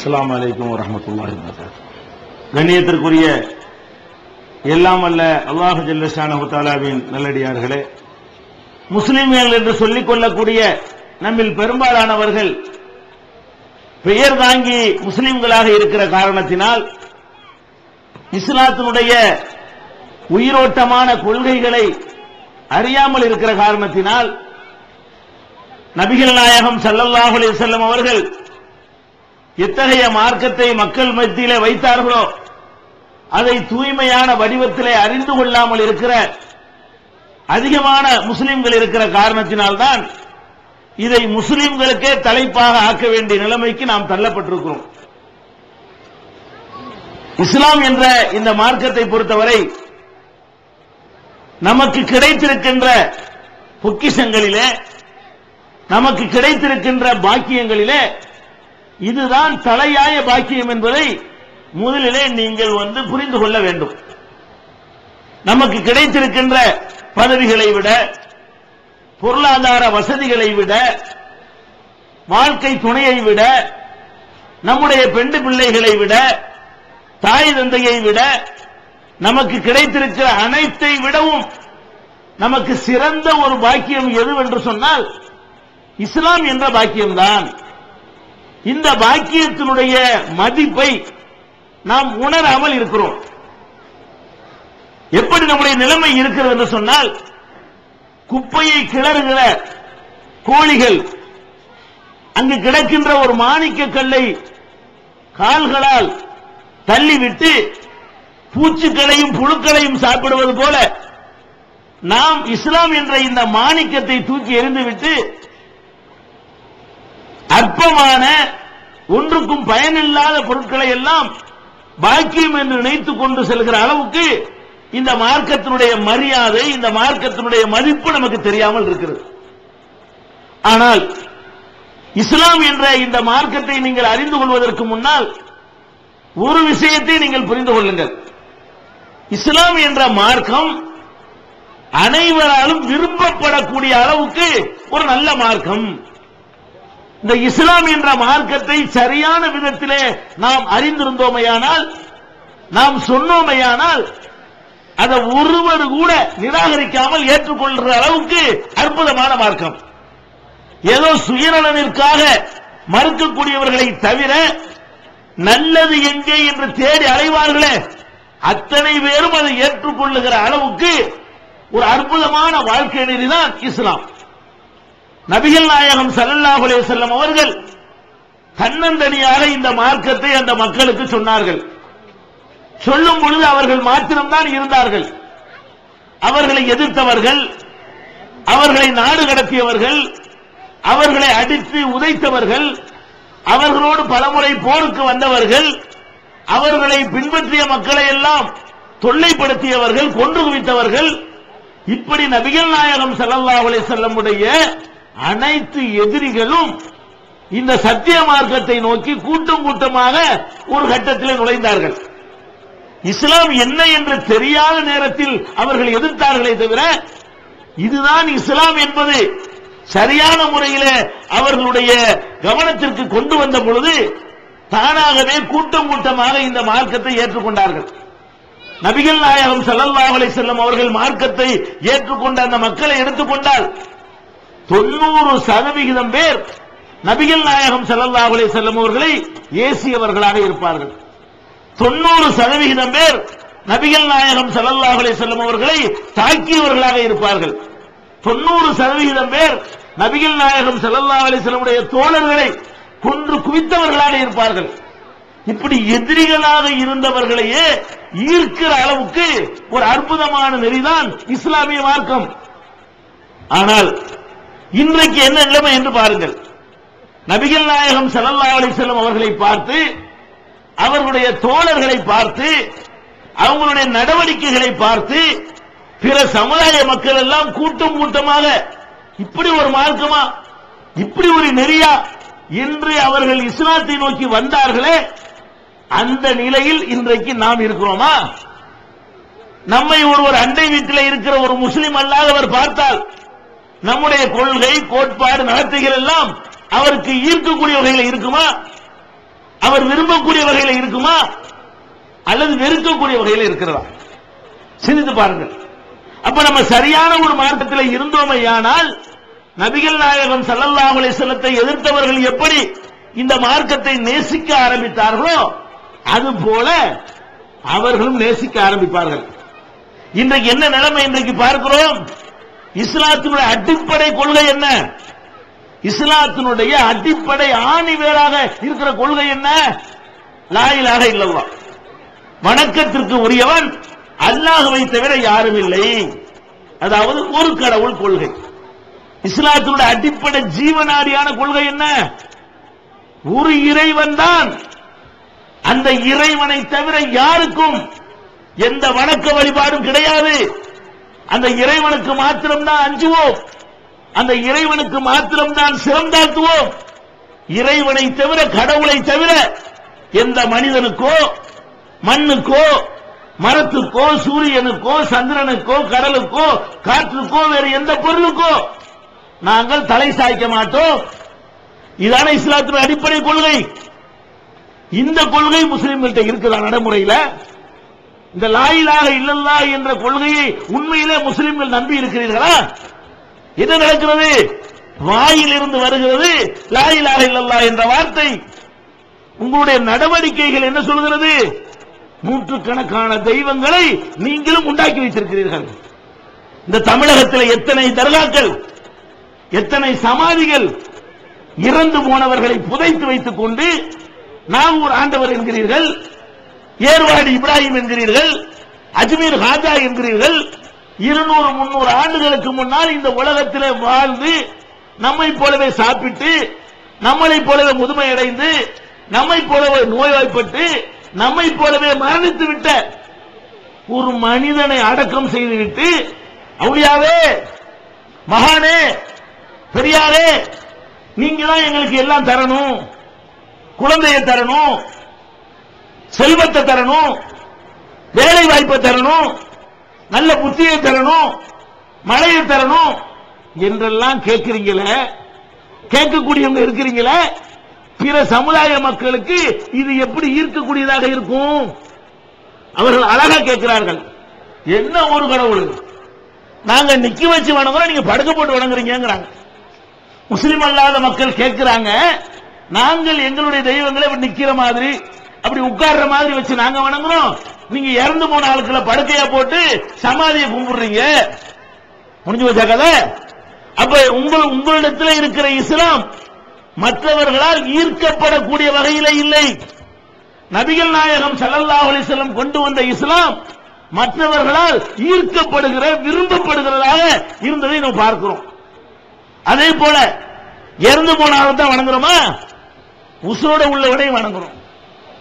அஸ்லாம் அலைக்கும் வரமத்துல்லா கண்ணியத்திற்குரிய எல்லாம் அல்ல அல்லாஹு ஜல்லஷானஹு நல்லடியார்களே முஸ்லிம்கள் என்று சொல்லிக் கொள்ளக்கூடிய நம்மில் பெரும்பாலானவர்கள் பெயர் தாங்கி முஸ்லிம்களாக இருக்கிற காரணத்தினால் இஸ்லாத்தினுடைய உயிரோட்டமான கொள்கைகளை அறியாமல் இருக்கிற காரணத்தினால் நபிகள் நாயகம் ஸல்லல்லாஹு அலைஹி வஸல்லம் அவர்கள் எத்தகைய மார்க்கத்தை மக்கள் மத்தியிலே வைத்தார்களோ அதை தூய்மையான வடிவத்திலே அறிந்து கொள்ளாமல் இருக்கிற அதிகமான முஸ்லிம்கள் இருக்கிற காரணத்தினால்தான் இதை முஸ்லிம்களுக்கே தலைப்பாக ஆக்க வேண்டிய நிலைமைக்கு நாம் தள்ளப்பட்டிருக்கிறோம். இஸ்லாம் என்ற இந்த மார்க்கத்தை பொறுத்தவரை நமக்கு கிடைத்திருக்கின்ற பொக்கிஷங்களிலே நமக்கு கிடைத்திருக்கின்ற பாக்கியங்களிலே இதுதான் தலையாய பாக்கியம் என்பதை முதலிலே நீங்கள் வந்து புரிந்து கொள்ள வேண்டும். நமக்கு கிடைத்திருக்கின்ற பதவிகளை விட பொருளாதார வசதிகளை விட வாழ்க்கை துணையை விட நம்முடைய பெண்டு பிள்ளைகளை விட தாய் தந்தையை விட நமக்கு கிடைத்திருக்கிற அனைத்தை விடவும் நமக்கு சிறந்த ஒரு பாக்கியம் எதுவென்று சொன்னால் இஸ்லாம் என்ற பாக்கியம்தான். இந்த பாக்கியத்தினுடைய மதிப்பை நாம் உணராமல் இருக்கிறோம். எப்படி நம்முடைய நிலைமை இருக்கிறது என்று சொன்னால் குப்பையை கிளறுகிற கோழிகள் அங்கு கிடக்கின்ற ஒரு மாணிக்க கல்லை கால்களால் தள்ளிவிட்டு பூச்சிக்களையும் புழுக்களையும் சாப்பிடுவது போல நாம் இஸ்லாம் என்ற இந்த மாணிக்கத்தை தூக்கி எறிந்துவிட்டு அற்பமான ஒன்றுக்கும் பயனில்லாத பொருட்களை எல்லாம் பாக்கியம் என்று நினைத்துக் கொண்டு செல்கிற அளவுக்கு இந்த மார்க்கத்தினுடைய மரியாதை இந்த மார்க்கத்தினுடைய மதிப்பு நமக்கு தெரியாமல் இருக்கிறது. ஆனால் இஸ்லாம் என்ற இந்த மார்க்கத்தை நீங்கள் அறிந்து கொள்வதற்கு முன்னால் ஒரு விஷயத்தை நீங்கள் புரிந்து கொள்ளுங்கள். இஸ்லாம் என்ற மார்க்கம் அனைவராலும் விரும்பப்படக்கூடிய அளவுக்கு ஒரு நல்ல மார்க்கம். இந்த இஸ்லாம் என்ற மார்க்கத்தை சரியான விதத்திலே நாம் அறிந்திருந்தோமையானால் நாம் சொன்னோமையானால் அதை ஒருவர் கூட நிராகரிக்காமல் ஏற்றுக்கொள்கிற அளவுக்கு அற்புதமான மார்க்கம். ஏதோ சுயநலனிற்காக மறுக்கக்கூடியவர்களை தவிர நல்லது எங்கே என்று தேடி அலைவார்களே அத்தனை பேரும் அதை ஏற்றுக்கொள்ளுகிற அளவுக்கு ஒரு அற்புதமான வாழ்க்கை நெறிதான் இஸ்லாம். நபிகள் நாயகம் சல்லாஹ் செல்லும் அவர்கள் தன்னந்தனியாக இந்த மார்க்கத்தை அந்த மக்களுக்கு சொன்னார்கள். சொல்லும் பொழுது அவர்கள் மாத்திரம்தான் இருந்தார்கள். அவர்களை எதிர்த்தவர்கள் அவர்களை நாடு கடத்தியவர்கள் அவர்களை அடித்து உதைத்தவர்கள் அவர்களோடு பலமுறை போருக்கு வந்தவர்கள் அவர்களை பின்பற்றிய மக்களை எல்லாம் தொல்லைப்படுத்தியவர்கள் கொன்று குவித்தவர்கள். இப்படி நபிகள் நாயகம் ஸல்லல்லாஹு அலைஹி வஸல்லமுடைய அனைத்து எதிரிகளும் இந்த சத்திய மார்க்கத்தை நோக்கி கூட்டம் கூட்டமாக ஒரு கட்டத்தில் நுழைந்தார்கள். இஸ்லாம் என்ன என்று தெரியாத நேரத்தில் அவர்கள் எதிர்த்தார்களே தவிர இதுதான் இஸ்லாம் என்பது. சரியான முறையில் அவர்களுடைய கவனத்திற்கு கொண்டு வந்த பொழுது தானாகவே கூட்டம் கூட்டமாக இந்த மார்க்கத்தை ஏற்றுக்கொண்டார்கள். நபிகள் நாயகம் ஸல்லல்லாஹு அலைஹி வஸல்லம் அவர்கள் மார்க்கத்தை ஏற்றுக்கொண்ட அந்த மக்களை எடுத்துக்கொண்டால் தொண்ணூறு சதவிகிதம் பேர் நபிகள் நாயகம் செல்லல்லா அலே செல்லும் அவர்களை ஏசியவர்களாக இருப்பார்கள். தொண்ணூறு சதவிகிதம் பேர் நபிகள் நாயகம் செல்லல்லா அலே செல்லும் அவர்களை தாக்கியவர்களாக இருப்பார்கள். தொண்ணூறு சதவிகிதம் பேர் நபிகள் நாயகம் செல்லல்லா அலே செல்லமுடைய தோழர்களை கொன்று குவித்தவர்களாக இருப்பார்கள். இப்படி எதிரிகளாக இருந்தவர்களையே ஈர்க்கிற அளவுக்கு ஒரு அற்புதமான நெறிதான் இஸ்லாமிய மார்க்கம். ஆனால் இன்றைக்கு என்ன நிலைமை என்று பாருங்கள். நபிகள் நாயகம் ஸல்லல்லாஹு அலைஹி அவர்களை பார்த்து அவர்களுடைய தோழர்களை பார்த்து அவங்களுடைய நடவடிக்கைகளை பார்த்து பிற சமுதாய மக்கள் எல்லாம் கூட்டம் கூட்டமாக இப்படி ஒரு மார்க்கமா இப்படி ஒரு நெறியா என்று அவர்கள் இஸ்லாத்தை நோக்கி வந்தார்களே அந்த நிலையில் இன்றைக்கு நாம் இருக்கிறோமா? நம்மை ஒருவர் அண்டை வீட்டில் இருக்கிற ஒரு முஸ்லிம் அல்லாதவர் பார்த்தால் நம்முடைய கொள்கை கோட்பாடு நடத்தைகள் எல்லாம் அவருக்கு ஈர்க்கக்கூடிய வகையில் இருக்குமா? அவர் விரும்பக்கூடிய வகையில் இருக்குமா? அல்லது வெறுக்கக்கூடிய வகையில் இருக்கிறதா? சிந்தித்து பாருங்கள். அப்ப நம்ம சரியான ஒரு மார்க்கத்தில் இருந்தோமையானால் நபிகள் நாயகம் ஸல்லல்லாஹு அலைஹி எதிர்த்தவர்கள் எப்படி இந்த மார்க்கத்தை நேசிக்க ஆரம்பித்தார்களோ அது போல அவர்களும் நேசிக்க ஆரம்பிப்பார்கள். இன்றைக்கு என்ன நிலைமை இன்றைக்கு பார்க்கிறோம்? இஸ்லாத்தினுடைய அடிப்படை கொள்கை என்ன? இஸ்லாத்தினுடைய அடிப்படை ஆணி வேறாக இருக்கிற கொள்கை என்ன? லாயிலாக இல்லவா வணக்கத்திற்கு உரியவன் அல்லாஹுவை தவிர யாரும் இல்லை. அதாவது ஒரு கடவுள் கொள்கை. இஸ்லாத்தினுடைய அடிப்படை ஜீவனாடியான கொள்கை என்ன? ஒரு இறைவன் தான். அந்த இறைவனை தவிர யாருக்கும் எந்த வணக்க வழிபாடும் கிடையாது. அந்த இறைவனுக்கு மாத்திரம்தான் அஞ்சுவோம். அந்த இறைவனுக்கு மாத்திரம்தான் சிறந்தாக்குவோம் இறைவனை தவிர கடவுளை தவிர எந்த மனிதனுக்கோ மண்ணுக்கோ மரத்துக்கோ சூரியனுக்கோ சந்திரனுக்கோ கடலுக்கோ காற்றுக்கோ வேறு எந்த பொருளுக்கோ நாங்கள் தலை சாய்க்க மாட்டோம். இதான இஸ்லாத்தின் அடிப்படை கொள்கை. இந்த கொள்கை முஸ்லீம்கிட்ட இருக்குதா நடைமுறையில? இந்த லாயிலாக இல்லல்லா என்ற கொள்கையை உண்மையிலே முஸ்லிம்கள் நம்பி இருக்கிறீர்களா? என்ன நடக்கிறது? வாயிலிருந்து வருகிறது லாயிலாக இல்லல்லா என்ற வார்த்தை. உங்களுடைய நடவடிக்கைகள் என்ன சொல்கிறது? நூற்றுக்கணக்கான தெய்வங்களை நீங்களும் உண்டாக்கி வைத்திருக்கிறீர்கள். இந்த தமிழகத்தில் எத்தனை தர்காக்கள் எத்தனை சமாதிகள் இறந்து போனவர்களை புதைத்து வைத்துக் கொண்டு நாகூர் ஆண்டவர் என்கிறீர்கள் ஏர்வாடி இப்ராஹிம் என்கிறீர்கள் அஜ்மீர் ஹாஜா என்கிறீர்கள் இருநூறு முன்னூறு ஆண்டுகளுக்கு முன்னால் இந்த உலகத்தில் வாழ்ந்து நம்மை போலவே சாப்பிட்டு நம்மளை போலவே முதுமையடைந்து நம்மை போலவே நோய்வாய்ப்பட்டு நம்மை போலவே மரணித்து விட்ட ஒரு மனிதனை அடக்கம் செய்துவிட்டு அவுளியாவே மகானே பெரியாரே நீங்க தான் எங்களுக்கு எல்லாம் தரணும் குழந்தையை தரணும் செல்வத்தை தரணும் வேலை வாய்ப்பை தரணும் நல்ல புத்தியை தரணும் மழையை தரணும் என்றெல்லாம் கேட்கிறீங்களே? கேட்கக்கூடியவங்க இருக்கிறீங்களே? பிற சமுதாய மக்களுக்கு இது எப்படி ஈர்க்கக்கூடியதாக இருக்கும்? அவர்கள் அழகா கேட்கிறார்கள். என்ன ஒரு கடவுள்? நாங்க நிக்க வச்சு வணங்குறோம் நீங்க படுக்க போட்டு வணங்குறீங்கிறாங்க முஸ்லிம் அல்லாத மக்கள் கேட்கிறாங்க நாங்கள் எங்களுடைய தெய்வங்களை நிக்கிற மாதிரி அப்படி உட்கார்ற மாதிரி வச்சு நாங்க வணங்குறோம். நீங்க இறந்து போன ஆளுக்குள்ள படுக்கையா போட்டு சமாதியை கும்பிடுறீங்க. முடிஞ்சு வச்சா கதை? அப்ப உங்கள் உங்களிடத்தில் இருக்கிற இஸ்லாம் மற்றவர்களால் ஈர்க்கப்படக்கூடிய வகையில இல்லை. நபிகள் நாயகம் சல்லல்லா அலைஹி கொண்டு வந்த இஸ்லாம் மற்றவர்களால் ஈர்க்கப்படுகிற விரும்பப்படுகிறதாக இருந்ததை நாம் பார்க்கிறோம். அதே போல இறந்து போன தான் வணங்குறோமா? உசோட உள்ளவனையும் வணங்குறோம்.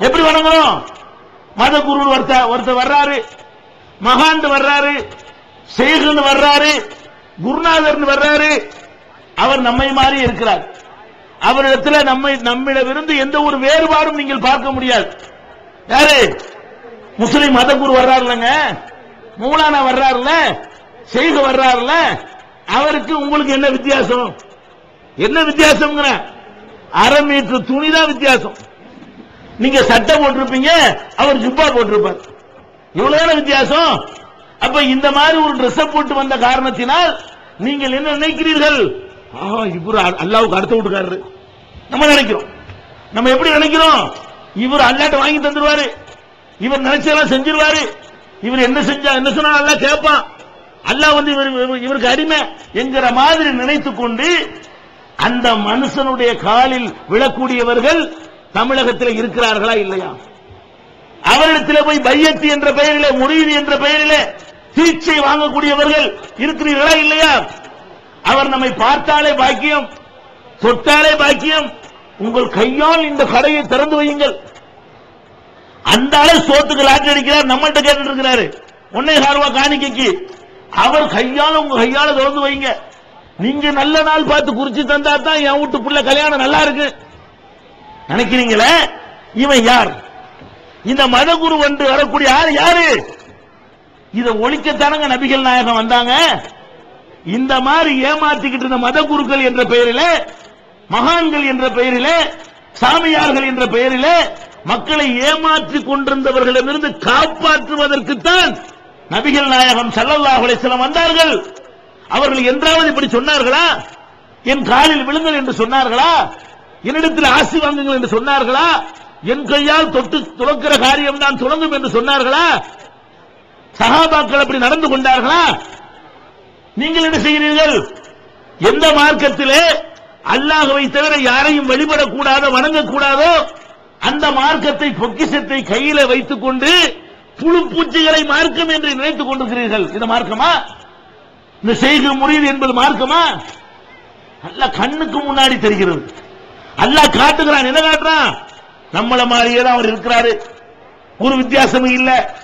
எப்படி வணங்குறோம் மத குரு ஒருத்த ஒருத்தர் வர்றாரு. மகாண்டு வர்றாரு. சேகுன்னு வர்றாரு. குருநாதர்னு வர்றாரு. அவர் நம்மை மாதிரி இருக்கிறார். அவரிடத்தில் நம்மை நம்மிடமிருந்து எந்த ஒரு வேறுபாடும் நீங்கள் பார்க்க முடியாது. யாரு? முஸ்லிம் மத குரு வர்றாருலங்க. மூலானா வர்றாருல. செய்க வர்றாருல. அவருக்கு உங்களுக்கு என்ன வித்தியாசம்? என்ன வித்தியாசம் அரை மீட்டர் துணி தான் வித்தியாசம். நீங்க சட்டை போட்டிருப்பீங்க அவர் ஜுப்பா போட்டிருப்பார். இவ்வளவுதான வித்தியாசம்? அப்ப இந்த மாதிரி ஒரு ட்ரெஸ் போட்டு வந்த காரணத்தினால் நீங்கள் என்ன நினைக்கிறீர்கள்? இவர் அல்லாவுக்கு அடுத்த வீட்டுக்காரரு. நம்ம நினைக்கிறோம். நம்ம எப்படி நினைக்கிறோம்? இவர் அல்லாட்ட வாங்கி தந்துருவாரு. இவர் நினைச்சதெல்லாம் செஞ்சிருவாரு. இவர் என்ன செஞ்சா என்ன சொன்னா நல்லா கேட்பான். அல்லாஹ் வந்து இவர் இவருக்கு அடிமை என்கிற மாதிரி நினைத்து கொண்டு அந்த மனுஷனுடைய காலில் விழக்கூடியவர்கள் தமிழகத்தில் இருக்கிறார்களா இல்லையா? அவரிடத்தில் போய் பையத்து என்ற பெயரிலே முறியீடு என்ற பெயரிலே சிகிச்சை வாங்கக்கூடியவர்கள் இருக்கிறீர்களா இல்லையா? அவர் நம்மை பார்த்தாலே பாக்கியம் தொட்டாலே பாக்கியம். உங்கள் கையால் இந்த கடையை திறந்து வையுங்கள். அந்த அளவு சோத்துக்கு லாட்டி அடிக்கிறார் நம்மள்கிட்ட கேட்டு இருக்கிறாரு ஒன்னே ரூபா காணிக்கைக்கு. அவர் கையால உங்க கையால திறந்து வைங்க. நீங்க நல்ல நாள் பார்த்து குறிச்சு தந்தா தான் என் வீட்டு புள்ள கல்யாணம் நல்லா இருக்கு. நினைக்கிறீங்களே? இவன் யார்? இந்த மதகுரு வந்து வரக்கூடிய ஆள் யாரு? இதை ஒழிக்கத்தானங்க நபிகள் நாயகம் வந்தாங்க? இந்த மாதிரி ஏமாத்திக்கிட்டு இருந்த மத குருக்கள் என்ற பெயரில மகான்கள் என்ற பெயரில சாமியார்கள் என்ற பெயரில மக்களை ஏமாற்றிக் கொண்டிருந்தவர்களிடமிருந்து காப்பாற்றுவதற்குத்தான் நபிகள் நாயகம் சல்லல்லாஹுலே சிலம் வந்தார்கள். அவர்கள் என்றாவது இப்படி சொன்னார்களா? என் காலில் விழுங்கள் என்று சொன்னார்களா? என்னிடத்தில் ஆசி வாங்குங்கள் என்று சொன்னார்களா? என் கையால் தொட்டு துறக்கிற காரியம் தான் துறங்கும் என்று சொன்னார்களா? சகாபாக்கள் அப்படி நடந்து கொண்டார்களா? நீங்கள் என்ன செய்கிறீர்கள்? எந்த மார்க்கத்திலே அல்லாஹவை தவிர யாரையும் வழிபடக்கூடாதோ வணங்கக்கூடாதோ அந்த மார்க்கத்தை பொக்கிசத்தை கையில வைத்துக் கொண்டு புழு பூச்சிகளை மார்க்கம் என்று நினைத்துக் கொண்டிருக்கிறீர்கள். இந்த மார்க்கமா? இந்த செய்கை முறியது என்பது மார்க்கமா? நல்ல கண்ணுக்கு முன்னாடி தெரிகிறது. அல்லாஹ் காட்டுகிறான். என்ன காட்டுறான்? நம்மள மாதிரியே தான் அவர் இருக்கிறாரு. ஒரு வித்தியாசமும் இல்ல.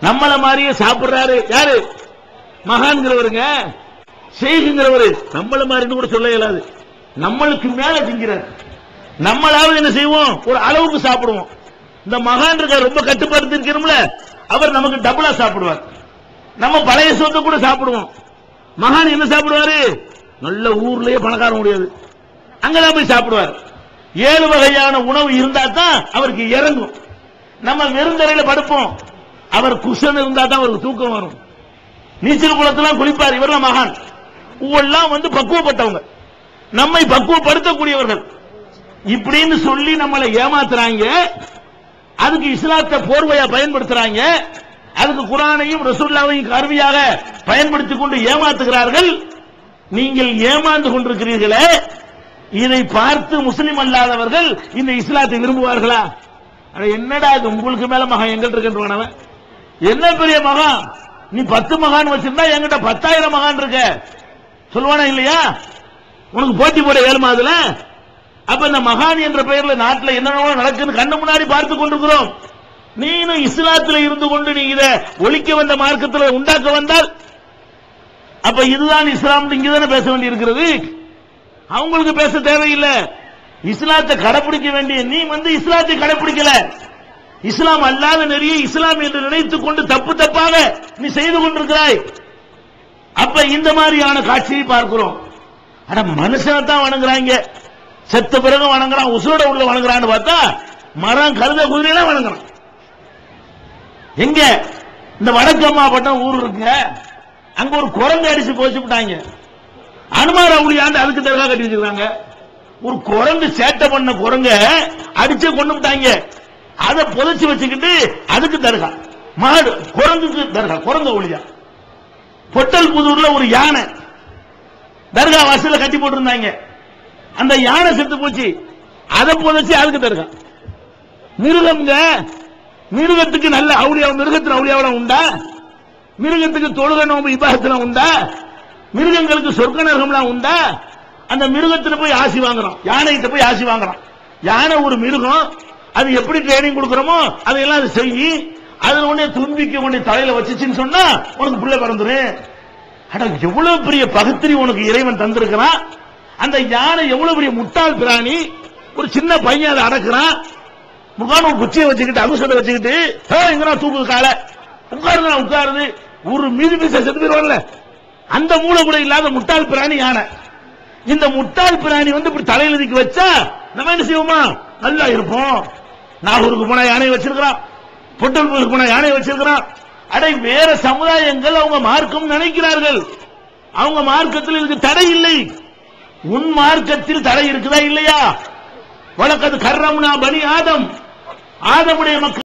நம்மள மாதிரியே சாப்பிடுறாரு. யாரு? மகான்கிறவருங்க. செய்குங்கிறவரு நம்மள மாதிரின்னு கூட சொல்ல இயலாது. நம்மளுக்கு மேல திங்கிறார். நம்மளாவது என்ன செய்வோம்? ஒரு அளவுக்கு சாப்பிடுவோம். இந்த மகான் இருக்க ரொம்ப கட்டுப்படுத்தி இருக்கிறோம்ல அவர் நமக்கு டபுளா சாப்பிடுவார். நம்ம பழைய சொத்தை கூட சாப்பிடுவோம். மகான் என்ன சாப்பிடுவாரு? நல்ல ஊர்லயே பணக்கார முடியாது அங்கதான் போய் சாப்பிடுவார். ஏழு வகையான உணவு இருந்தா தான் அவருக்கு இறங்கும். நம்ம வெறுந்தரையில படுப்போம். அவர் குஷன் இருந்தா தான் அவருக்கு தூக்கம் வரும். நீச்சல் குளத்தெல்லாம் குளிப்பார். இவரெல்லாம் மகான். இவெல்லாம் வந்து பக்குவப்பட்டவங்க. நம்மை பக்குவப்படுத்தக்கூடியவர்கள். இப்படின்னு சொல்லி நம்மளை ஏமாத்துறாங்க. அதுக்கு இஸ்லாத்தை போர்வையா பயன்படுத்துறாங்க. அதுக்கு குரானையும் ரசூல்லாவையும் கருவியாக பயன்படுத்திக் கொண்டு ஏமாத்துகிறார்கள். நீங்கள் ஏமாந்து கொண்டிருக்கிறீர்களே. இதை பார்த்து முஸ்லிம் அல்லாதவர்கள் இந்த இஸ்லாத்தை விரும்புவார்களா? என்னடா இது? உங்களுக்கு மேல மகன் எங்கிட்ட இருக்கின்றவன் என்ன பெரிய மகான்? நீ பத்து மகான் வச்சிருந்தா என்கிட்ட பத்தாயிரம் மகான் இருக்க. சொல்லுவானா இல்லையா? உனக்கு போட்டி போட ஏழுமா அதுல? அப்ப இந்த மகான் என்ற பெயர்ல நாட்டில் என்னென்ன நடக்குன்னு கண்ணு முன்னாடி பார்த்து கொண்டிருக்கிறோம். நீனும் இஸ்லாத்துல இருந்து கொண்டு நீ இதை ஒழிக்க வந்த மார்க்கத்தில் உண்டாக்க வந்தால் அப்ப இதுதான் இஸ்லாம் இங்கதானே பேச வேண்டி இருக்கிறது அவங்களுக்கு பேச தேவையில்லை. இஸ்லாத்தை கடைபிடிக்க வேண்டிய நீ வந்து இஸ்லாத்தை கடைபிடிக்கல இஸ்லாம் அல்லாத நெறிய இஸ்லாம் என்று நினைத்துக் கொண்டு தப்பு தப்பாக நீ செய்து கொண்டிருக்கிறாய். அப்ப இந்த மாதிரியான காட்சியை பார்க்கிறோம். ஆனா மனுஷனை தான் வணங்குறாங்க. செத்த பிறகு வணங்குறான் உசுரோட உள்ள வணங்குறான்னு பார்த்தா மரம் கருத குதிரையெல்லாம் வணங்குறான். எங்க? இந்த வடக்கம்மாப்பட்டம் ஊர் இருக்குங்க. அங்க ஒரு குரங்கு அடிச்சு போச்சு விட்டாங்க அனுமார் அவுளியாண்டு அதுக்கு தர்கா கட்டி வச்சிருக்காங்க. ஒரு குரங்கு சேட்டை பண்ண குரங்க அடிச்சே கொண்டு விட்டாங்க. அதை புதைச்சு வச்சுக்கிட்டு அதுக்கு தர்கா. மாடு குரங்குக்கு தர்கா குரங்க ஒளியா. பொட்டல் புதூர்ல ஒரு யானை தர்கா வாசல கட்டி போட்டிருந்தாங்க. அந்த யானை செத்து போச்சு. அதை புதைச்சு அதுக்கு தர்கா. மிருகம்ங்க மிருகத்துக்கு நல்ல அவுளியா மிருகத்துல அவுளியாவெல்லாம் உண்டா? மிருகத்துக்கு தொழுக நோம்பு இபாகத்துல உண்டா? மிருகங்களுக்கு சொர்க்க நரகம்லாம் உண்டா? அந்த மிருகத்துல போய் ஆசி வாங்குறோம் யானைகிட்ட போய் ஆசி வாங்குறோம் யானை ஒரு மிருகம் அது எப்படி ட்ரைனிங் கொடுக்கறோமோ அதையெல்லாம் அது செய்யி அதுல உடனே துன்பிக்க உடனே தலையில வச்சுச்சுன்னு சொன்னா உனக்கு பிள்ளை பிறந்துரு அட எவ்வளவு பெரிய பகுத்திரி உனக்கு இறைவன் தந்திருக்கிறான். அந்த யானை எவ்வளவு பெரிய முட்டாள் பிராணி ஒரு சின்ன பையன் அதை அடக்குறான். முகான குச்சியை வச்சுக்கிட்டு அகுசத்தை வச்சுக்கிட்டு எங்கன்னா தூக்குது காலை? உட்காருங்க உட்காருது. ஒரு மீதி மீச செத்து போயிருவான்ல. அந்த மூளை கூட இல்லாத முட்டாள் பிராணி யானை? இந்த முட்டாள் பிராணி வந்து இப்படி தலையில தூக்கி வச்சா நம்ம என்ன செய்வோமா? நல்லா இருப்போம். நாகூருக்கு போனா யானை வச்சிருக்கிறான். பொட்டல்பூருக்கு போனா யானை வச்சிருக்கிறான். அடை வேற சமுதாயங்கள் அவங்க மார்க்கம் நினைக்கிறார்கள். அவங்க மார்க்கத்தில் இதுக்கு தடை இல்லை. உன் மார்க்கத்தில் தடை இருக்குதா இல்லையா? வழக்கது கர்ரம்னா பனி ஆதம். ஆதமுடைய மக்கள்